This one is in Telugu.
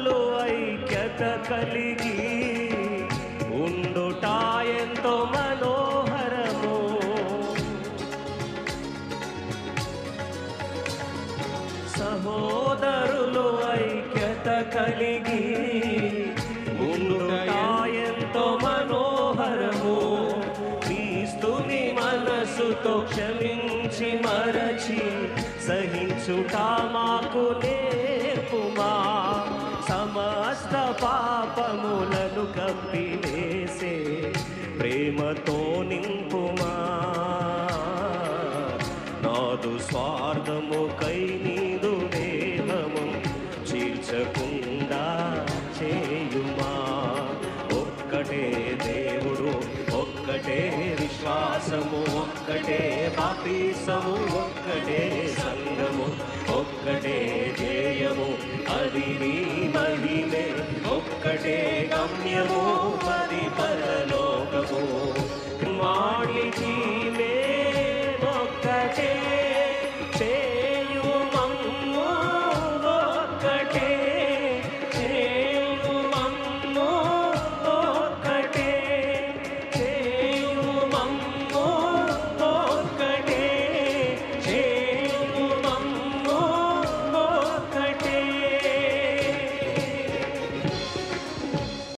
మనసులో ఐక్యత కలిగి ఉండుట ఎంతో మనోహరము. సహోదరులు ఐక్యత కలిగి ఉండుట ఎంతో మనోహరము. క్రీస్తుని మనసుతో క్షమించి మరచి సహించుట మాకు నే సమస్త పాపములను కప్పివేసే ప్రేమతో నింపుమా. నాదు స్వార్థము కై నీదు దేహము చీల్చకుండా చేయుమా. ఒక్కటే దేవుడు ఒక్కటే విశ్వాసము ఒక్కటే బాపీసము ఒక్కటే సంగము ఒక్కటే ధ్యేయము అది నీ Your